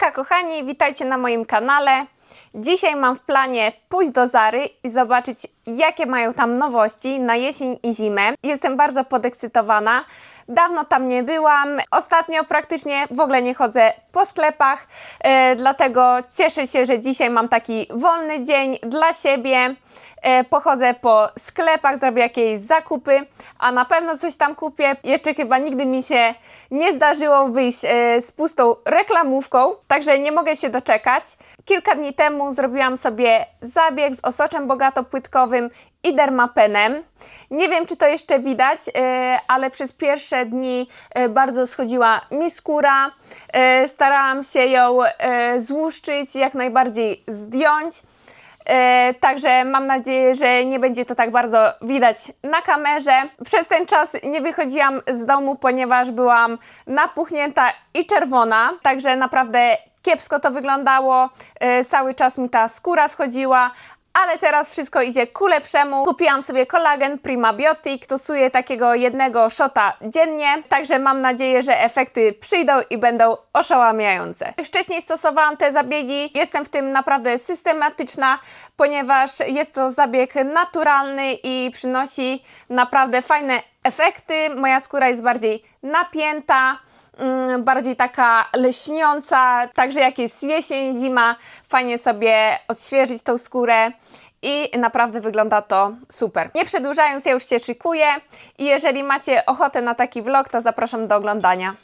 Hejka kochani, witajcie na moim kanale. Dzisiaj mam w planie pójść do Zary i zobaczyć jakie mają tam nowości na jesień i zimę. Jestem bardzo podekscytowana. Dawno tam nie byłam. Ostatnio praktycznie w ogóle nie chodzę po sklepach, e, dlatego cieszę się, że dzisiaj mam taki wolny dzień dla siebie. E, pochodzę po sklepach, zrobię jakieś zakupy, a na pewno coś tam kupię. Jeszcze chyba nigdy mi się nie zdarzyło wyjść e, z pustą reklamówką, także nie mogę się doczekać. Kilka dni temu zrobiłam sobie zabieg z osoczem bogatopłytkowym i dermapenem. Nie wiem, czy to jeszcze widać, e, ale przez pierwsze dni bardzo schodziła mi skóra. Starałam się ją złuszczyć, jak najbardziej zdjąć. E, także mam nadzieję, że nie będzie to tak bardzo widać na kamerze. Przez ten czas nie wychodziłam z domu, ponieważ byłam napuchnięta i czerwona, także naprawdę kiepsko to wyglądało. E, cały czas mi ta skóra schodziła. Ale teraz wszystko idzie ku lepszemu. Kupiłam sobie kolagen Primabiotic, stosuję takiego jednego shota dziennie, także mam nadzieję, że efekty przyjdą i będą oszałamiające. Wcześniej stosowałam te zabiegi, jestem w tym naprawdę systematyczna, ponieważ jest to zabieg naturalny i przynosi naprawdę fajne efekty. Moja skóra jest bardziej napięta, bardziej taka leśniąca, także jak jest jesień, zima, fajnie sobie odświeżyć tą skórę i naprawdę wygląda to super. Nie przedłużając, ja już się szykuję i jeżeli macie ochotę na taki vlog, to zapraszam do oglądania.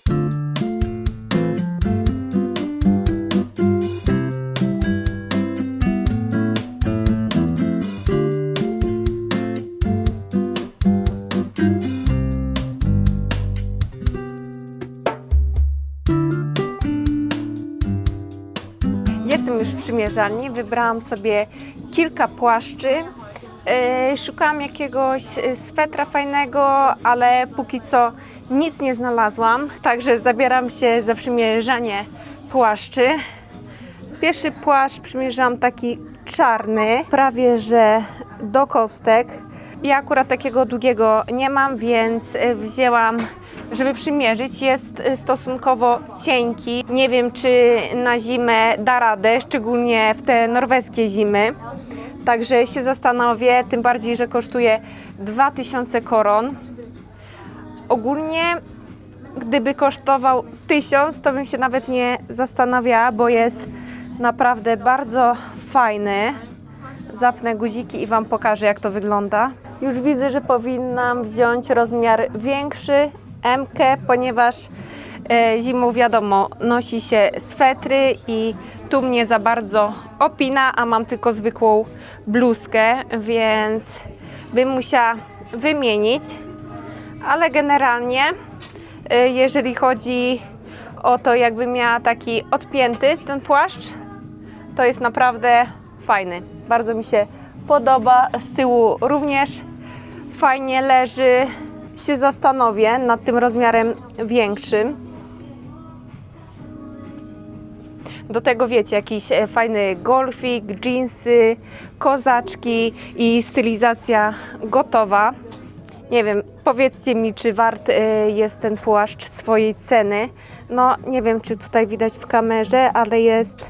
Wybrałam sobie kilka płaszczy. Yy, szukałam jakiegoś yy, swetra fajnego, ale póki co nic nie znalazłam. Także zabieram się za przymierzanie płaszczy. Pierwszy płaszcz przymierzałam taki czarny, prawie że do kostek. Ja akurat takiego długiego nie mam, więc y, wzięłam, żeby przymierzyć. Jest y, stosunkowo cienki. Nie wiem, czy na zimę da radę, szczególnie w te norweskie zimy. Także się zastanowię, tym bardziej, że kosztuje 2000 koron. Ogólnie gdyby kosztował 1000, to bym się nawet nie zastanawiała, bo jest naprawdę bardzo fajny. Zapnę guziki i Wam pokażę, jak to wygląda. Już widzę, że powinnam wziąć rozmiar większy, M, ponieważ e, zimą wiadomo, nosi się swetry i tu mnie za bardzo opina, a mam tylko zwykłą bluzkę, więc bym musiała wymienić. Ale generalnie, e, jeżeli chodzi o to, jakby miała taki odpięty ten płaszcz, to jest naprawdę fajny. Bardzo mi się podoba. Z tyłu również fajnie leży. Się zastanowię nad tym rozmiarem większym. Do tego wiecie, jakiś e, fajny golfik, jeansy, kozaczki i stylizacja gotowa. Nie wiem, powiedzcie mi, czy wart e, jest ten płaszcz swojej ceny. No, nie wiem, czy tutaj widać w kamerze, ale jest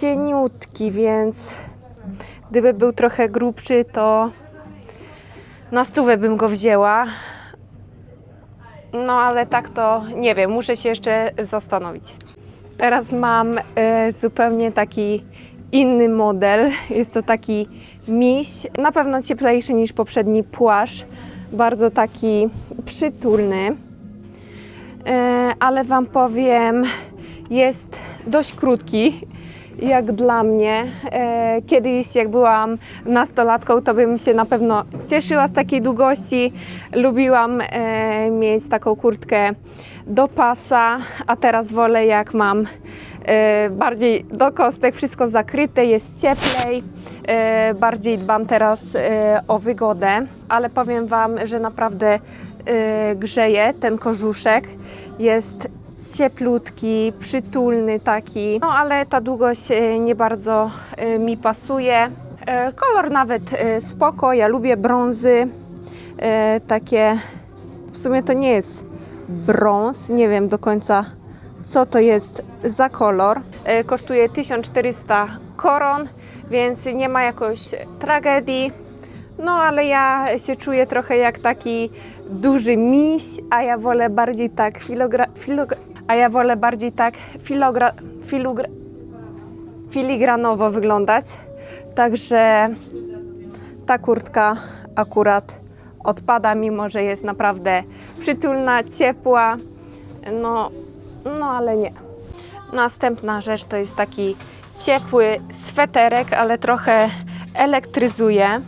cieniutki, więc gdyby był trochę grubszy, to na stówę bym go wzięła. No, ale tak to nie wiem, muszę się jeszcze zastanowić. Teraz mam e, zupełnie taki inny model. Jest to taki miś, na pewno cieplejszy niż poprzedni płaszcz. Bardzo taki przytulny. E, ale Wam powiem, jest dość krótki, jak dla mnie. E, Kiedyś, jak byłam nastolatką, to bym się na pewno cieszyła z takiej długości. Lubiłam e, mieć taką kurtkę do pasa, a teraz wolę, jak mam e, bardziej do kostek, wszystko zakryte, jest cieplej. Bardziej dbam teraz o wygodę, ale powiem Wam, że naprawdę grzeje ten kożuszek. Jest cieplutki, przytulny taki, no ale ta długość e, nie bardzo e, mi pasuje. E, Kolor nawet spoko, ja lubię brązy, takie, w sumie to nie jest brąz, nie wiem do końca co to jest za kolor. Kosztuje 1400 koron, więc nie ma jakoś tragedii. No ale ja się czuję trochę jak taki duży miś, a ja wolę bardziej tak filogra... filogra a ja wolę bardziej tak filogra... filugra... filigranowo wyglądać. Także ta kurtka akurat odpada, mimo że jest naprawdę przytulna, ciepła. No, no ale nie. Następna rzecz to jest taki ciepły sweterek, ale trochę elektryzuje.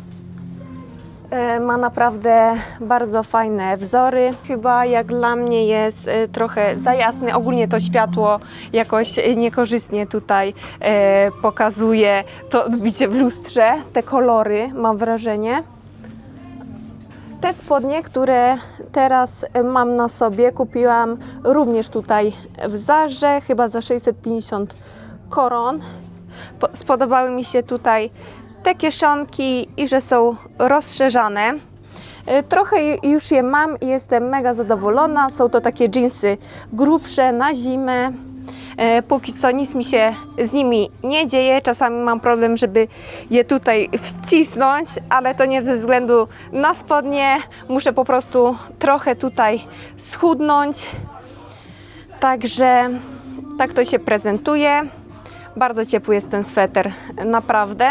E, Ma naprawdę bardzo fajne wzory. Chyba jak dla mnie jest e, trochę za jasny. Ogólnie to światło jakoś niekorzystnie tutaj e, pokazuje to odbicie w lustrze. Te kolory mam wrażenie. Te spodnie, które teraz mam na sobie, kupiłam również tutaj w Zarze, chyba za 650 koron. Po- Spodobały mi się tutaj te kieszonki i że są rozszerzane. E, Trochę już je mam i jestem mega zadowolona. Są to takie jeansy grubsze na zimę. E, Póki co nic mi się z nimi nie dzieje. Czasami mam problem, żeby je tutaj wcisnąć, ale to nie ze względu na spodnie. Muszę po prostu trochę tutaj schudnąć. Także tak to się prezentuje. Bardzo ciepły jest ten sweter, naprawdę.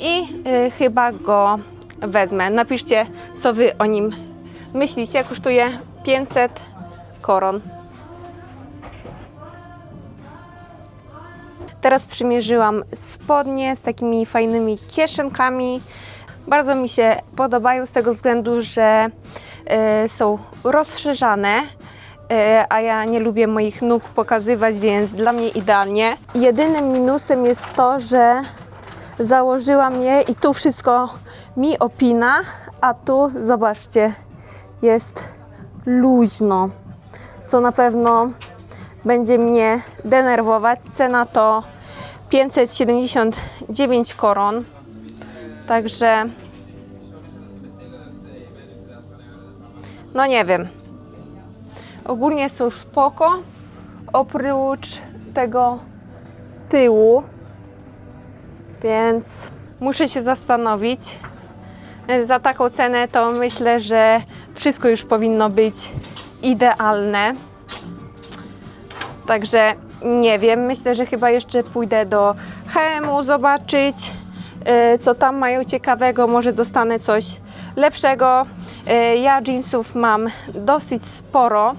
I y, chyba go wezmę. Napiszcie, co wy o nim myślicie. Kosztuje 500 koron. Teraz przymierzyłam spodnie z takimi fajnymi kieszenkami. Bardzo mi się podobają z tego względu, że e, są rozszerzane, e, a ja nie lubię moich nóg pokazywać, więc dla mnie idealnie. Jedynym minusem jest to, że założyłam je i tu wszystko mi opina, a tu zobaczcie, jest luźno, co na pewno będzie mnie denerwować. Cena to 579 koron. Także no nie wiem. Ogólnie są spoko. Oprócz tego tyłu. Więc muszę się zastanowić. Za taką cenę to myślę, że wszystko już powinno być idealne. Także nie wiem, myślę, że chyba jeszcze pójdę do HM-u zobaczyć, e, co tam mają ciekawego. Może dostanę coś lepszego. E, Ja jeansów mam dosyć sporo.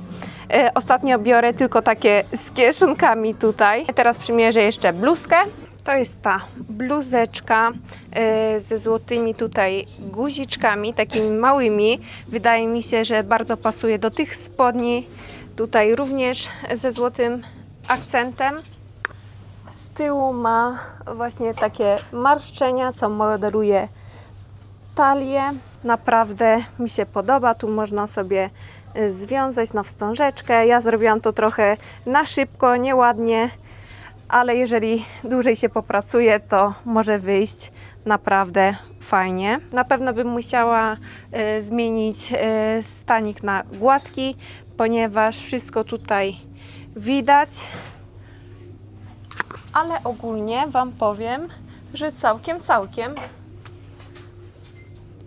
E, Ostatnio biorę tylko takie z kieszonkami tutaj. Teraz przymierzę jeszcze bluzkę. To jest ta bluzeczka e, ze złotymi tutaj guziczkami, takimi małymi. Wydaje mi się, że bardzo pasuje do tych spodni. Tutaj również ze złotym akcentem. Z tyłu ma właśnie takie marszczenia, co modeluje talię. Naprawdę mi się podoba. Tu można sobie y, związać na wstążeczkę. Ja zrobiłam to trochę na szybko, nieładnie, ale jeżeli dłużej się popracuje, to może wyjść naprawdę fajnie. Na pewno bym musiała y, zmienić y, stanik na gładki, ponieważ wszystko tutaj widać. Ale ogólnie Wam powiem, że całkiem, całkiem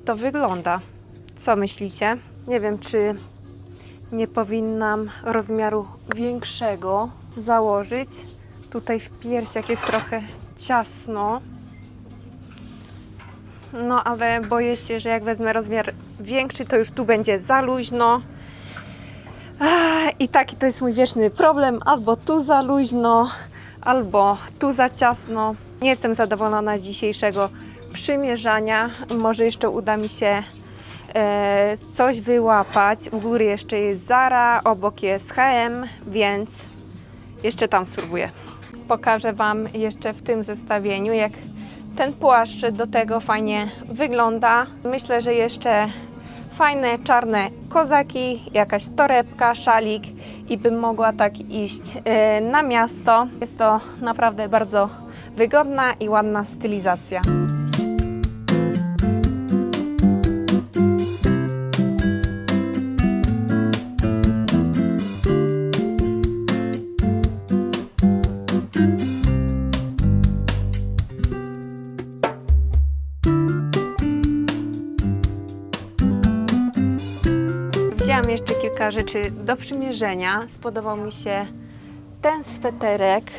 to wygląda. Co myślicie? Nie wiem, czy nie powinnam rozmiaru większego założyć. Tutaj w piersiach jest trochę ciasno. No, ale boję się, że jak wezmę rozmiar większy, to już tu będzie za luźno. I taki to jest mój wieczny problem. Albo tu za luźno, albo tu za ciasno. Nie jestem zadowolona z dzisiejszego przymierzania. Może jeszcze uda mi się e, coś wyłapać. U góry jeszcze jest Zara, obok jest H&M, więc jeszcze tam spróbuję. Pokażę Wam jeszcze w tym zestawieniu, jak ten płaszcz do tego fajnie wygląda. Myślę, że jeszcze fajne czarne kozaki, jakaś torebka, szalik i bym mogła tak iść e, na miasto. Jest to naprawdę bardzo wygodna i ładna stylizacja. Rzeczy do przymierzenia. Spodobał mi się ten sweterek.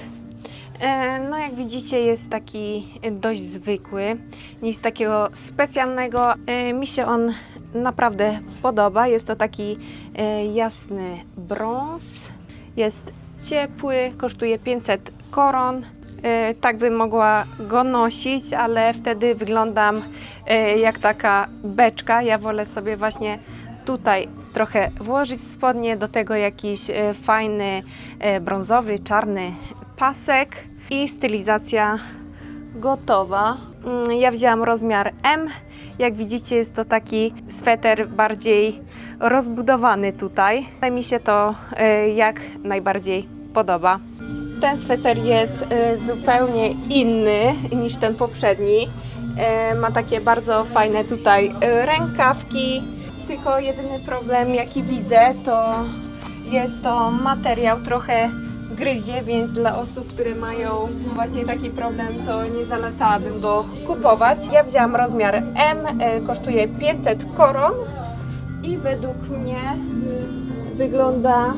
E, No, jak widzicie, jest taki dość zwykły, nic takiego specjalnego. E, Mi się on naprawdę podoba. Jest to taki e, jasny brąz, jest ciepły, kosztuje 500 koron. Tak bym mogła go nosić, ale wtedy wyglądam jak taka beczka. Ja wolę sobie właśnie tutaj trochę włożyć spodnie, do tego jakiś e, fajny e, brązowy, czarny pasek i stylizacja gotowa. Mm, Ja wzięłam rozmiar M. Jak widzicie, jest to taki sweter bardziej rozbudowany tutaj. Mi się to e, jak najbardziej podoba. Ten sweter jest zupełnie inny niż ten poprzedni. Ma takie bardzo fajne tutaj rękawki. Tylko jedyny problem, jaki widzę, to jest to materiał trochę gryzie, więc dla osób, które mają właśnie taki problem, to nie zalecałabym go kupować. Ja wzięłam rozmiar M, e, kosztuje 500 koron i według mnie wygląda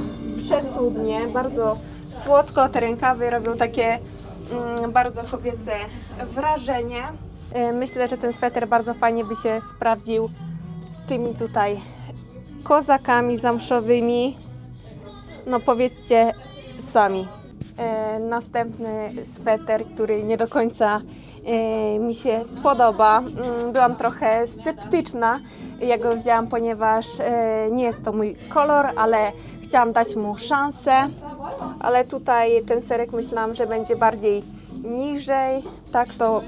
przecudnie, bardzo słodko. Te rękawy robią takie mm, bardzo kobiece wrażenie. E, Myślę, że ten sweter bardzo fajnie by się sprawdził z tymi tutaj kozakami zamszowymi. No powiedzcie sami. E, następny sweter, który nie do końca e, mi się podoba. Mm, Byłam trochę sceptyczna, jak go wzięłam, ponieważ e, nie jest to mój kolor, ale chciałam dać mu szansę. Ale tutaj ten serek myślałam, że będzie bardziej niżej. Tak to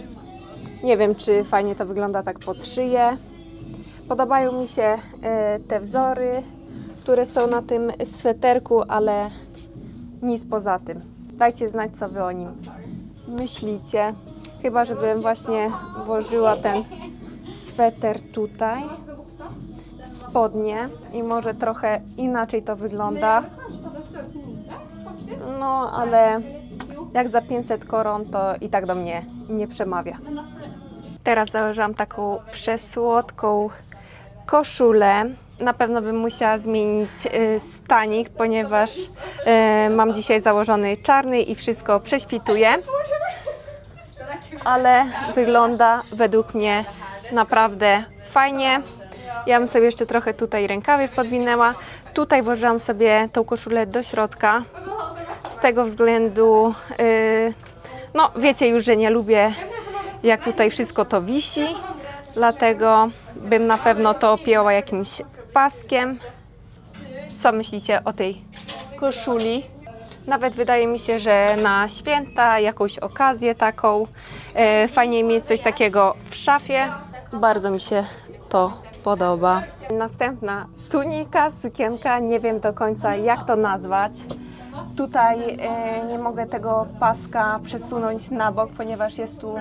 nie wiem, czy fajnie to wygląda tak pod szyję. Podobają mi się e, te wzory, które są na tym sweterku, ale nic poza tym. Dajcie znać, co wy o nim myślicie. Chyba, żebym właśnie włożyła ten sweter tutaj, spodnie i może trochę inaczej to wygląda. No, ale jak za 500 koron, to i tak do mnie nie przemawia. Teraz założyłam taką przesłodką koszulę. Na pewno bym musiała zmienić y, stanik, ponieważ y, mam dzisiaj założony czarny i wszystko prześwituje. Ale wygląda według mnie naprawdę fajnie. Ja bym sobie jeszcze trochę tutaj rękawy podwinęła. Tutaj włożyłam sobie tą koszulę do środka. Z tego względu, y, no wiecie już, że nie lubię jak tutaj wszystko to wisi, dlatego bym na pewno to opięła jakimś paskiem. Co myślicie o tej koszuli? Nawet wydaje mi się, że na święta, jakąś okazję taką, e, fajnie mieć coś takiego w szafie. Bardzo mi się to podoba. Następna tunika, sukienka, nie wiem do końca jak to nazwać. Tutaj e, nie mogę tego paska przesunąć na bok, ponieważ jest tu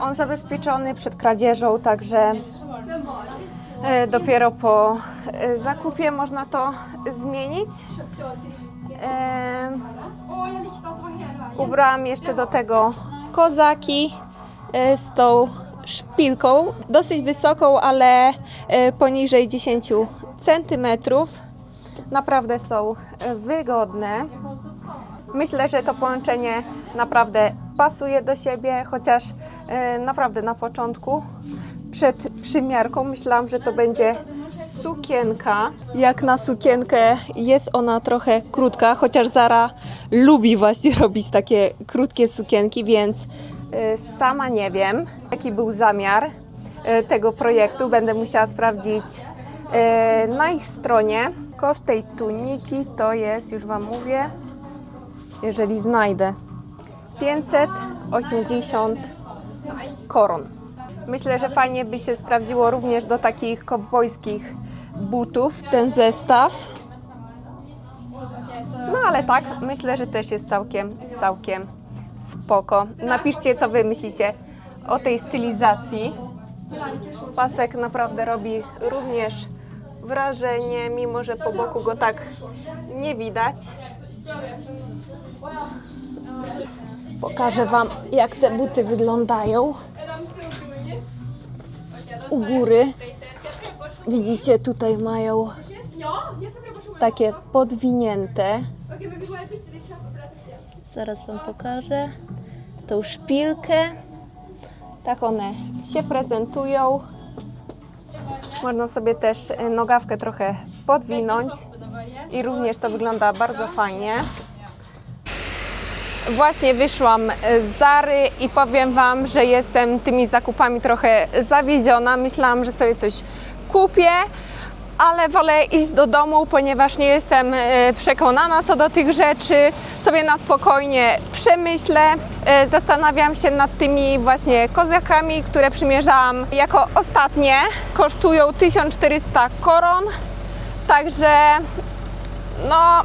on zabezpieczony przed kradzieżą, także e, dopiero po e, zakupie można to zmienić. E, ubrałam jeszcze do tego kozaki e, z tą szpilką, dosyć wysoką, ale e, poniżej 10 centymetrów. Naprawdę są e, wygodne. Myślę, że to połączenie naprawdę pasuje do siebie, chociaż e, naprawdę na początku przed przymiarką myślałam, że to będzie sukienka. Jak na sukienkę jest ona trochę krótka, chociaż Zara lubi właśnie robić takie krótkie sukienki, więc e, sama nie wiem, jaki był zamiar tego projektu. Będę musiała sprawdzić na ich stronie. Koszt tej tuniki to jest, już Wam mówię, jeżeli znajdę, 580 koron. Myślę, że fajnie by się sprawdziło również do takich kowbojskich butów ten zestaw. No ale tak, myślę, że też jest całkiem, całkiem spoko. Napiszcie, co wy myślicie o tej stylizacji. Pasek naprawdę robi również wrażenie, mimo że po boku go tak nie widać. Pokażę Wam, jak te buty wyglądają u góry. Widzicie, tutaj mają takie podwinięte. Zaraz Wam pokażę tą szpilkę. Tak one się prezentują. Można sobie też e, nogawkę trochę podwinąć i również to wygląda bardzo fajnie. Właśnie wyszłam z Zary i powiem Wam, że jestem tymi zakupami trochę zawiedziona. Myślałam, że sobie coś kupię, ale wolę iść do domu, ponieważ nie jestem e, przekonana co do tych rzeczy. Sobie na spokojnie przemyślę. E, Zastanawiam się nad tymi właśnie kozakami, które przymierzałam jako ostatnie. Kosztują 1400 koron, także no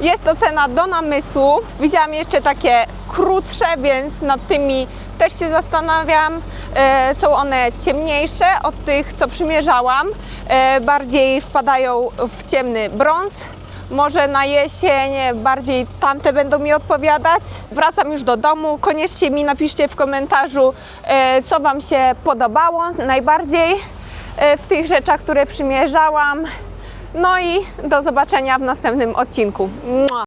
jest to cena do namysłu. Widziałam jeszcze takie krótsze, więc nad tymi też się zastanawiam. E, są one ciemniejsze od tych, co przymierzałam. E, bardziej wpadają w ciemny brąz. Może na jesień bardziej tamte będą mi odpowiadać. Wracam już do domu. Koniecznie mi napiszcie w komentarzu, e, co Wam się podobało najbardziej w tych rzeczach, które przymierzałam. No i do zobaczenia w następnym odcinku.